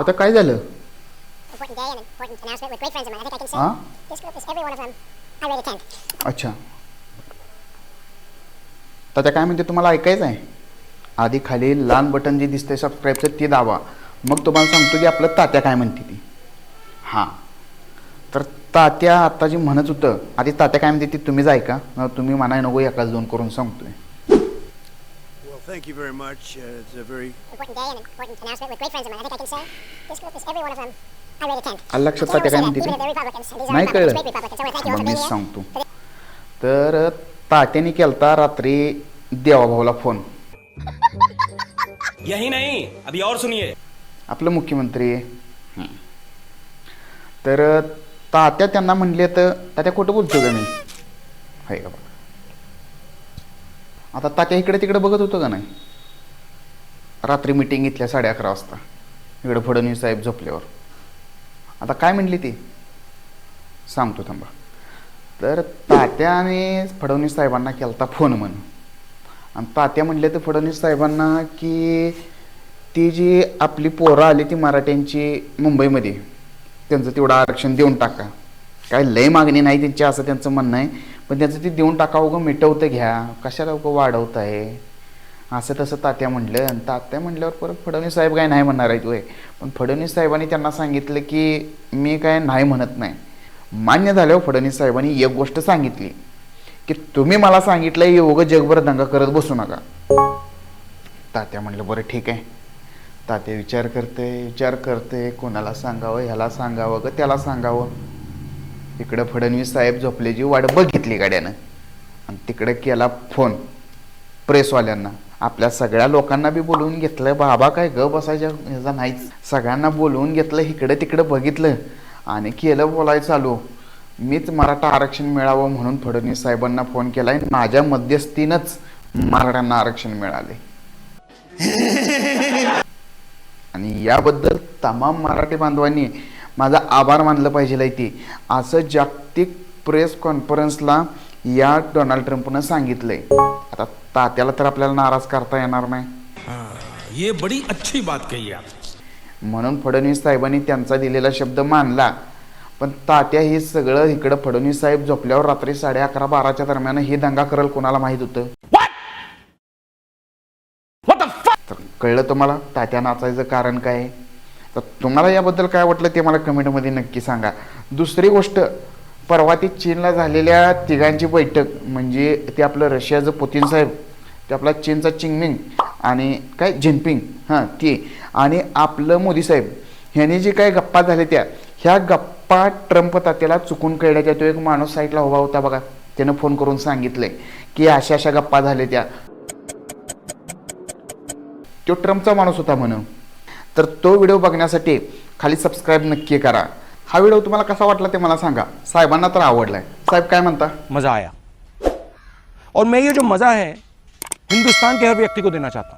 आता काय झालं Important day and important announcement with great friends of mine. I think I can say Huh? this group is every one of them. I rate a 10. अच्छा तात्या काय म्हणते तुम्हाला ऐकायचं आहे आधी खाली लाल बटन जे दिसतंय सबस्क्राईबचं ते दाबा मग तुम्हाला सांगतो की आपलं तात्या काय म्हणते ती हां तर तात्या आता जे म्हणत होतं आधी तात्या काय म्हणते ती तुम्हीच ऐका तुम्ही म्हणाय नको एकाच दोन करून सांगतोय thank you very much. Uh, it's a very Important day and important announcement with great friends of mine. I think I can say this group is every one of them. I rate a 10. आलं लक्षात तात्या काय म्हणते ती नाही Republicans, कळलं मग मी. सांगतो तर तात्याने केलता रात्री देवाभाऊला फोन यही नहीं अभी और सुनिए आपलं मुख्यमंत्री हं. तर तात्या त्यांना म्हणले तर तात्या खोटं बोलतो का मी आहे का बघा आता तात्या इकडे तिकडे बघत होतं का नाही? रात्री मिटिंग इथल्या साडे अकरा वाजता. इकडे फडणवीस साहेब झोपल्यावर. आता काय म्हणली ती? सांगतो थांबा. तर तात्याने फडणवीस साहेबांना केलता फोन म्हणून आणि तात्या म्हणले तर फडणवीस साहेबांना की ती जी आपली पोरं आली ती मराठ्यांची मुंबईमध्ये त्यांचं तेवढं आरक्षण देऊन टाका. काय लय मागणी नाही त्यांची असं त्यांचं म्हणणं आहे. पण त्यांचं ती देऊन टाका उगं मिटवतं घ्या. कशाला उगं वाढवत आहे असं तसं तात्या म्हणलं आणि तात्या म्हणल्यावर परत फडणवीस साहेब काय नाही म्हणणार आहे होय. पण फडणवीस साहेबांनी त्यांना सांगितलं की मी काय नाही म्हणत नाही. मान्य झाल्यावर फडणवीस साहेबांनी एक गोष्ट सांगितली. की तुम्ही मला सांगितलं योग जगभर दंगा करत बसू नका. तात्या म्हणलं बरं ठीक आहे. तात्या विचार करते विचार करते. कोणाला सांगावं ह्याला सांगावं ग त्याला सांगावं. इकडं फडणवीस साहेब झोपल्याची वाट बघितली गाड्यानं. आणि तिकडं केला फोन प्रेसवाल्यांना. आपल्या सगळ्या लोकांना बी बोलवून घेतलं बाबा काय ग बसायच्या ह्याचा नाहीच. सगळ्यांना बोलवून घेतलं इकडं तिकडं बघितलं आणि केलं बोलायचं चालू. मीच मराठा आरक्षण मिळावं म्हणून फडणवीस साहेबांना फोन केलाय. माझ्या मध्यस्थीनंच मराठ्यांना आरक्षण मिळाले. आणि याबद्दल तमाम मराठी बांधवांनी माझा आभार मानलं पाहिजे ती असं जागतिक प्रेस कॉन्फरन्सला या डोनाल्ड ट्रम्पनं सांगितलंय. आता तात्याला तर आपल्याला नाराज करता येणार नाही. ये बड़ी अच्छी बात कही म्हणून फडणवीस साहेबांनी त्यांचा दिलेला शब्द मानला. पण तात्या हे सगळं इकडं फडणवीस साहेब झोपल्यावर रात्री साडे अकरा बाराच्या दरम्यान हे दंगा करल कोणाला माहीत होतं? कळलं तुम्हाला? तात्या नाचायचं कारण काय? आहे? तर तुम्हाला याबद्दल काय वाटलं ते मला कमेंटमध्ये नक्की सांगा. दुसरी गोष्ट परवा ती चीनला झालेल्या तिघांची बैठक म्हणजे ते आपलं रशियाचं पुतीन साहेब ते आपला चीनचा चिंगमिंग आणि काय जिनपिंग हां ते. आणि आपलं मोदी साहेब ह्यांनी जे काय गप्पा झाल्या त्या ह्या गप्पा ट्रम्प तात्याला चुकून कळल्याच्या तो एक माणूस साईडला उभा होता बघा. त्यानं फोन करून सांगितलंय की अशा अशा गप्पा झाल्या त्या. तो ट्रम्पचा माणूस होता म्हणून. तर तो व्हिडिओ बघण्यासाठी खाली सबस्क्राईब नक्की करा. हा व्हिडिओ तुम्हाला कसा वाटला ते मला सांगा. साहेबांना तर आवडलाय. साहेब काय म्हणता? मज़ा आया. और मैं ये जो मज़ा है हिंदुस्तान के हर व्यक्ति को देना चाहता हूँ.